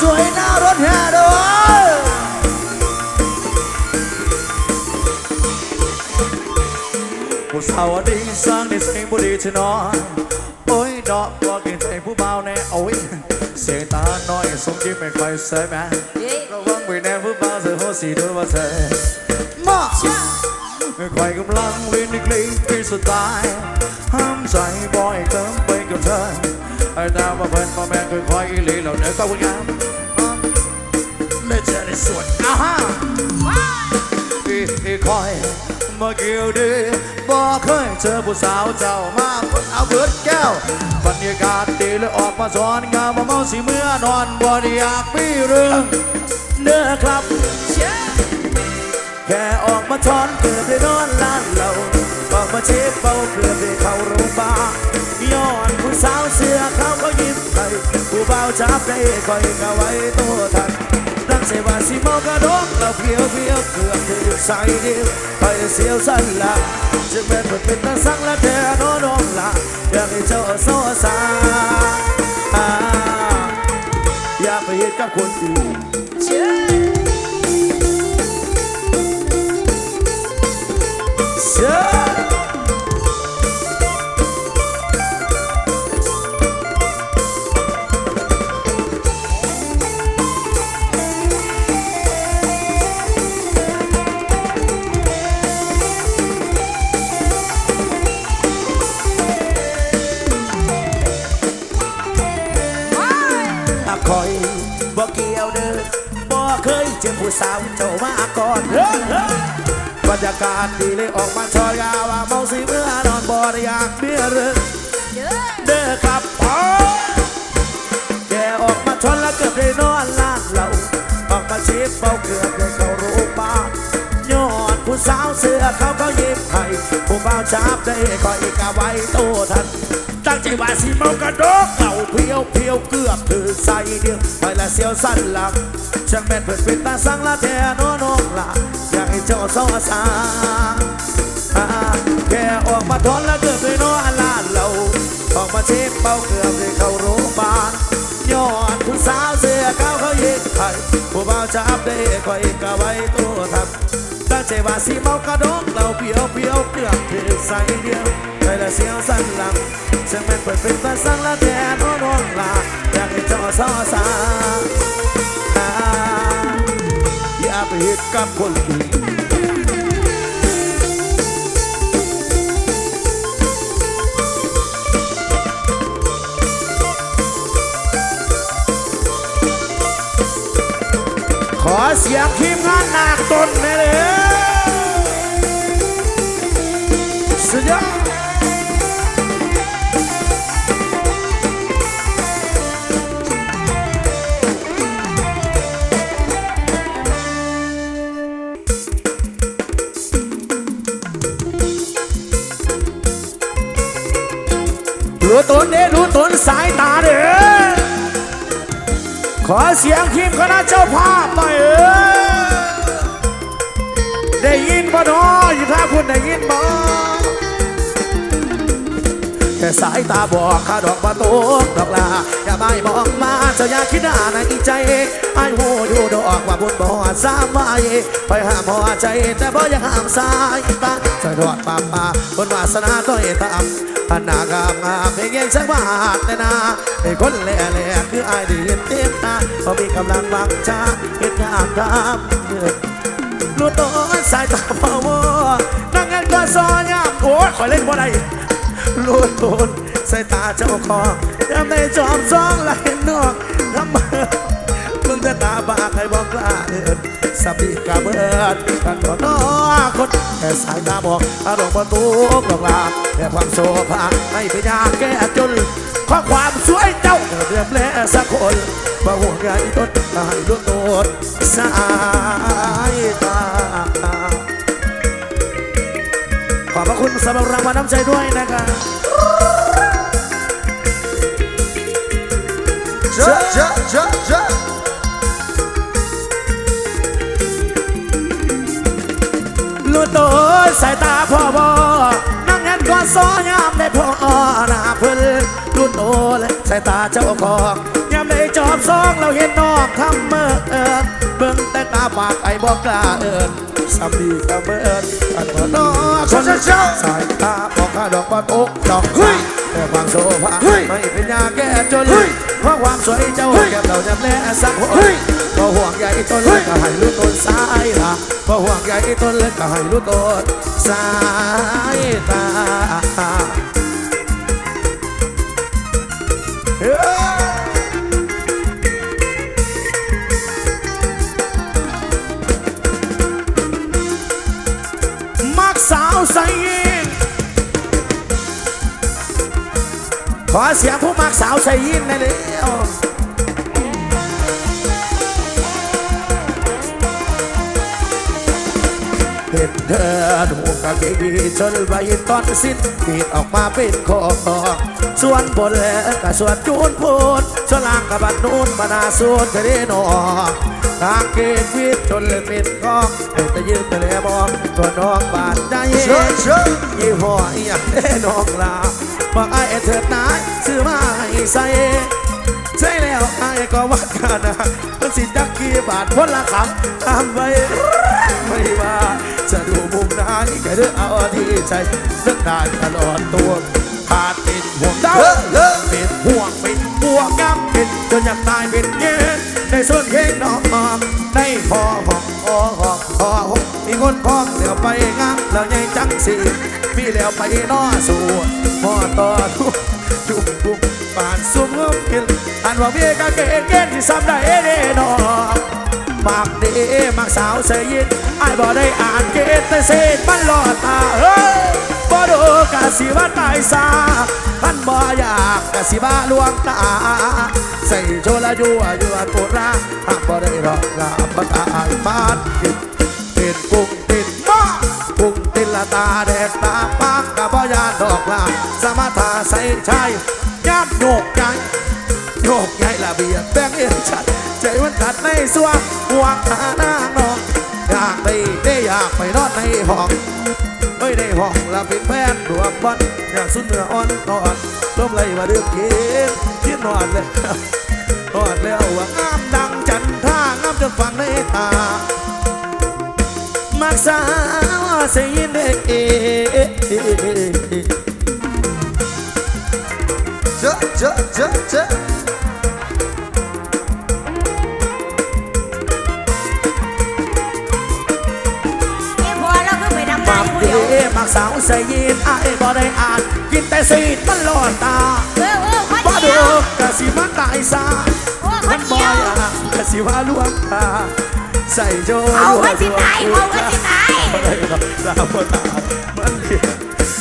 สวยหน้ารถแห่ด้วยผู้สาวดีสร้างในเสียงบุรีชนอนโอ้ยดอกบอกกินใจผู้เบาแน่โอ้ยเสียงตาน้อยสมยิ้มไม่ค่อยเสยแม่ระวังไปแน่ผู้เบาเธอหัวสีด้วยว่าเธอมาใครกำลังวินในกลิ่นที่สุดตายห้ามใจบ่อยเติมไปกับเธอ ไอ้ดาวมาเพิ่นมาแม่งค่อยๆอีหลีเหล่าเนื้อก็วุ่นงามไม่เจอในสวนอ้าฮะอีอีคอยมาเกี่ยวดีบอกเคยเจอผู้สาวเจ้ามาเอาเบิดแก้วบรรยากาศดีเลยออกมาสอนงามมาเมาสิเมื่อนอนบ่ได้อยากมีเรื่องเด้อครับ แค่ออกมาทอนเกือบได้นอนล้านเราออกมาเช็คเบาเกือบได้เข้าโรงพยาบาลย้อนผู้สาวเสื้อเขาก็ยิ้มให้ผู้เบาจับได้คอยกะไว้ตัวทันตั้งเสว่าสิเมากระดกเราเพียวเพียวเกือบถึงใส่เดียวไปเสียวสั้นละจะเป็นคนเป็นตาสังละแต่โนนองละอยากให้เจ้าโซซาอ่าอยากไปเห็นกับคนอื่น คอยบอกเกี่ยวเด้อบ่เคยเจอผู้สาวเจ้ามาก่อนเฮ้ยเฮ้ยบ รรยากาศดีเลยออกมาชอยกาว่าเมาสิเมื่อนอนบ่ได้อยากเบี้ยเรื่องเด้อครับพ่อแกออกมาชนแล้วเกือบได้นอนล้านเราออกมาชิบเบาเกือบได้เข้าโรงพยาบาลยอดผู้สาวเสื้อเขาก็ยิ้มให้ผู้บ่าวจับได้คอยกะไว้โตทัน ตั้งใจว่าสิเมากระดกเก่าเพียว เดียวไปละเสียวสั้นหลังฉันเป็นเพื่อนเป็นตาสังละแทนน้น้องละอยากให้เจ้าสอสาอ่าแค่ออกมาทนแล้วเกือบเลยน้อลานเราออกมาเช็คเบาเกือบเลยเข้าโรงพยาบาลยอดผู้สาวเสื้อขาวเขาเย็นไข่ผู้บ่าวจะอับได้คอยกะไว้ตัวทับตั้งใจว่าสิเมากระดกเราเพียวเพียวเกือบถือใส่เดียวไปละเสียวสั้นหลังฉันเป็นเปิดเป็นตาสังละแทนน้องน้องลา อยากให้เจ้าสอสาอย่าไปเห็ดกับคนอื่นขอเสียงทีมงานนักต้นแม่เลยสุดยอด รู้ตนเด้ดูตนสายตาเด้อขอเสียงทีมคณะเจ้าภาพหน่อยเออได้ยินบ่เนออยู่ท่าคุณได้ยินบ่ แค่สายตาบอกข้าดอกมาตกดอกลา อย่าไม่มองมาเจ้าอย่าคิดหน้าในใจไอ้หูอยู่ดอกว่าบุญบ่สามไว้ไปห้ามหัวใจแต่บ่อยังห้ามสายตาจะรอดป่าป่าบนวาสนาต้อยตามอันนางามงามเพียงยังสักบาทในนาไอ้คนแหล่แหล่คือไอ้ที่เห็นเต็มตาพอมีกำลังวังชาเห็นงามดำเดือดรู้ตัวสายตาพอวนั่งงานก็ซอยามโอ้ยขอเล่นบ่ได้ รู้ตัวสายตาเจ้าของยามในจอมซองและเห็นอกทำเมื่อมึงจะตาบากให้บอกกล้าเดินสบีกระเบิดกันต่อน้อคนแค่สายตาบอกอารมณ์ประตูกลาแต่ความโซภาไม่เป็นยาแก้จนข้อความสวยเจ้าเรียบแลสักคนบ่ห่วงใยต้นให้รู้ตัวสายตา อบพระคุณสำหรับรางวัลน้ำใจด้วยนะครับเจ้าเจ้าเจ้าเจ้าลูกโตสายตาพ่อบอนั่งยันกอดซอยามได้พ่อหน้าเพิ่นลูกโตเลยสายตาเจ้าของยามได้จอบซองเราเห็นน้องำเมินเบิ่งแต่ตาปากไอ้บอกกล้าเอินสามีก็เมินอันว่าน้อคนสายตาบอกข้าดอกบานอกดอกเฮ้ยแต่บางโซฟาไม่เป็นยาแก้จนเลยเพราะความสวยเจ้าแก้มเราจะแม่สักคนก็ห่วงใยต้นเล็กก็ให้รู้ต้นสายละก็ห่วงใยต้นเล็กก็ให้รู้ต้นสายตามั ขอเสียงผู้มักสาวใส่ยินหน่อยเร็วเห็นเธอดูกางเกงยีจนใบตอนสิ้นตีดออกมาเป็นคอส่วนบนและก็ส่วนจูนพูดส่วนล่างกับบัดนูนบานาสูดเทเรนอ กางเกงวิดจนเลยเป็นกองเป็นตะยืนตะเลมองตัวน้องบาดใจเย็นยี่ห้ออีหยังแน่น้องลาบอกไอ้เถิดนายซื้อมาให้ใส่ใช่แล้วไอ้ก็วัดกันนะมันสิจักกี่บาทพ้นละคำทำไปไม่ว่าจะดูมุมไหนก็เลือกเอาที่ใจเลือกได้ตลอดตัวขาดเป็นห่วงเจ้าเป็นห่วงเป็นห่วงกับ เป็นจนอยากตายเป็นเย็นในส่วนเค้กน้องในพอหองพอหองพอหองมีคนพ้องเดี๋ยวไปงามแล้วยังจังสีมีแล้วไปนอสู่พอต่อทุกจุกบุกปานซุ่มงกินอันว่าเบี้ยกะเกเกนที่ซ้ำได้เด้นอมากเด้มักสาวเสยยินไอ้บ่ได้อ่านเกตแต่เศษมันหลอดตาเฮ้ ดูกะสิว่าตายซาท่านบ่อยากกะสิว่าลวงตา ใส่โชลายัวยัวปุระหากบ่ได้รอกลาบตายบานกินเป็นกุ้งตินมากุ้งตินละตาแดกตาปากกะบ่ยานดอกลาสมถาใส่ชายย่ำโยกใหญ่โยกใหญ่ละเบียดแบงเอ็นชัดใจมันตัดในสวงหวงหาหน้านองอยากไปได้อยากไปนอนในห้อง ยในห้องละเป็นแฟนดวงบอลอยากสุนเนื้ออ่อนนอนลมไหลมาดื่มกินคิดนอนเลยทอดแล้วว่างามดังจันท่างามจนฟังในตามักสาวเสียงเด็กเจอเจอเจอเจอ มักสาวเสียงไอ้บ่ได้อ่านกินแต่สีดมันหลอนตาบ่ดูกะสิมันตายซาคมันบ่เดียอยากะสิว่าลวงตาใส่โจเอาคนสิตายเอาคนสิตายอะไรก็ลาบตามัน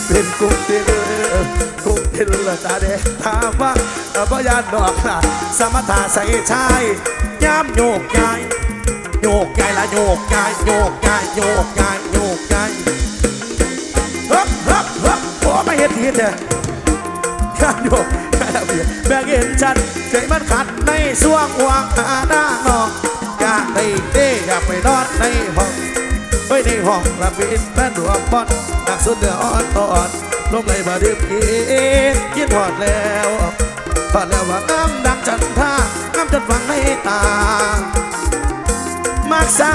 เป็นกุ้งเตียกุ้งเตียละตาเดตามว่าบ่ยานดอกนะสมถาใส่ชายย้ำโยกยายโยกยายละโยกยายโยกยายโยกยายโยกยายฮึบฮึบฮึบ โอ้ไม่เห็นทีเด้อข้าโยกข้าเบียแบกเห็นชัดใจมันขัดในสวงหวงหาหน้านอกอยากได้เด้อยากไปนอนในห้องไว้ในห้องระบิดแม่นรวมบอนนักสุดเดืออ่อนตอนลมไหลมาดื่มกินกินถอดแล้วถอดแล้วว่างามดังจันทรางามจนฟังในตามักสา